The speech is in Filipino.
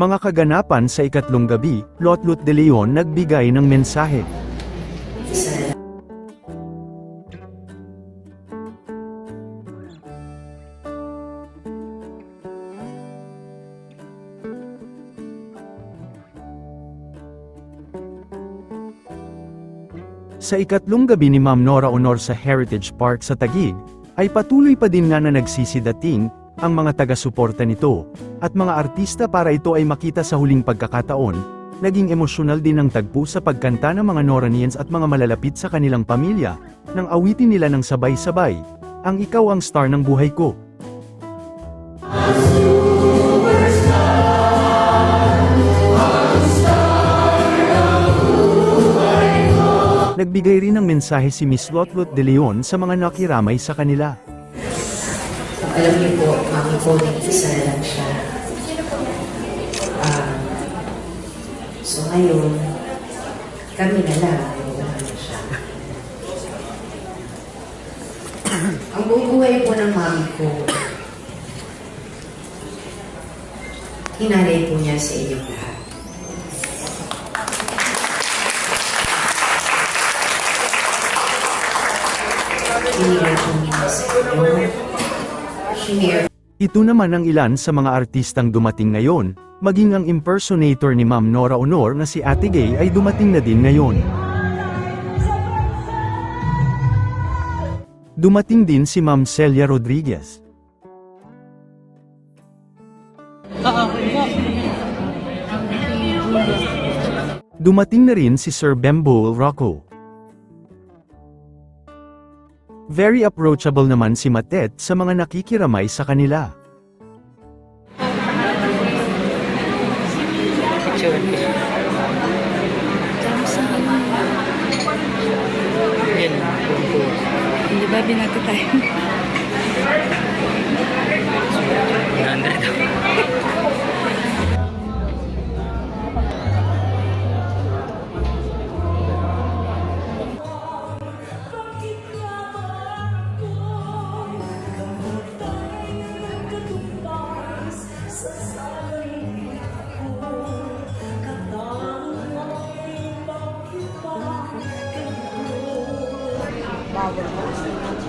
Mga kaganapan sa ikatlong gabi, Lotlot de Leon nagbigay ng mensahe. Sa ikatlong gabi ni Ma'am Nora Honor sa Heritage Park sa Taguig, ay patuloy pa din nga na nagsisidating ang mga taga-suporta nito, at mga artista para ito ay makita sa huling pagkakataon, naging emosyonal din ang tagpo sa pagkanta ng mga Noranians at mga malalapit sa kanilang pamilya, nang awitin nila ng sabay-sabay, ang ikaw ang star ng buhay ko. Nagbigay rin ng mensahe si Miss Lotlot de Leon sa mga nakiramay sa kanila. Alam niyo po, mami po, nag-isa na lang siya. Ah, so ngayon, kami na lang. Ang buong buhay po ng mami ko, hinalay po niya sa inyong lahat. Hinilay po. Shinare Ito naman ang ilan sa mga artistang dumating ngayon, maging ang impersonator ni Ma'am Nora Honor na si Ate Gay ay dumating na din ngayon. Dumating din si Ma'am Celia Rodriguez. Dumating na rin si Sir Bembol Rocco. Very approachable naman si Matet sa mga nakikiramay sa kanila. Hindi ba binato tayo? 100. problem.